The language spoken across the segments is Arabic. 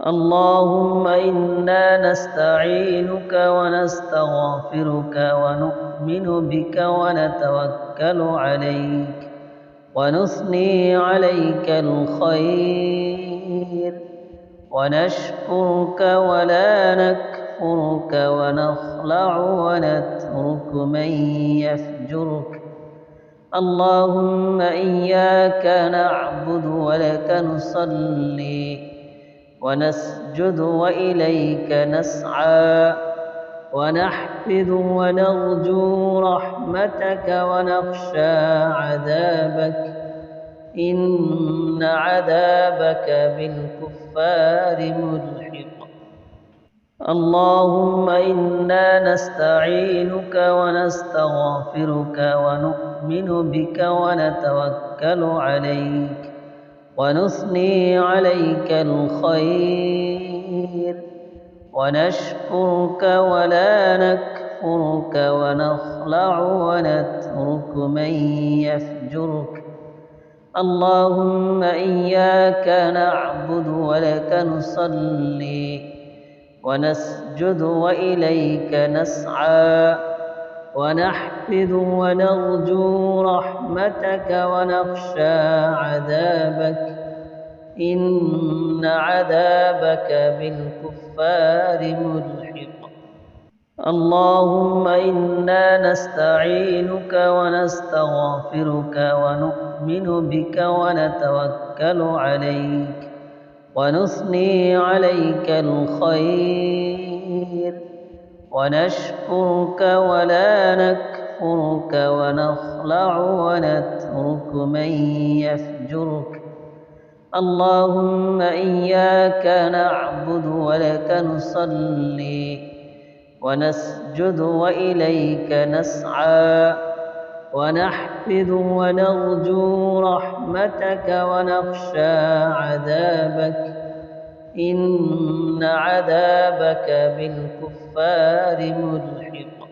اللهم إنا نستعينك ونستغفرك ونؤمن بك ونتوكل عليك ونثني عليك الخير ونشكرك ولا نكفرك ونخلع ونترك من يفجرك اللهم إياك نعبد ولك نصلي ونسجد وإليك نسعى ونحفظ ونرجو رحمتك ونخشى عذابك إن عذابك بالكفار ملحق اللهم إنا نستعينك ونستغفرك ونؤمن بك ونتوكل عليك ونثني عليك الخير. ونشكرك ولا نكفرك ونخلع ونترك من يفجرك. اللهم إياك نعبد ولك نصلي. ونسجد وإليك نسعى. ونحفظ ونرجو رحمتك. ونخشى عذابك. إن عذابك بالكفار ملحق. اللهم إنا نستعينك ونستغفرك ونؤمن بك ونتوكل عليك. ونثني عليك الخير. ونشكرك ولا نكفرك ونخلع ونترك من يفجرك اللهم إياك نعبد ولك نصلي ونسجد وإليك نسعى ونحفظ ونرجو رحمتك ونخشى عذابك إن عذابك بالكفار ملحق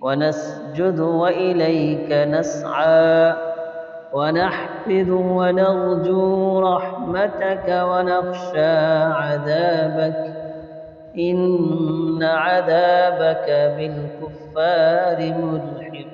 ونسجد وإليك نسعى ونحفظ ونرجو رحمتك ونخشى عذابك إن عذابك بالكفار ملحق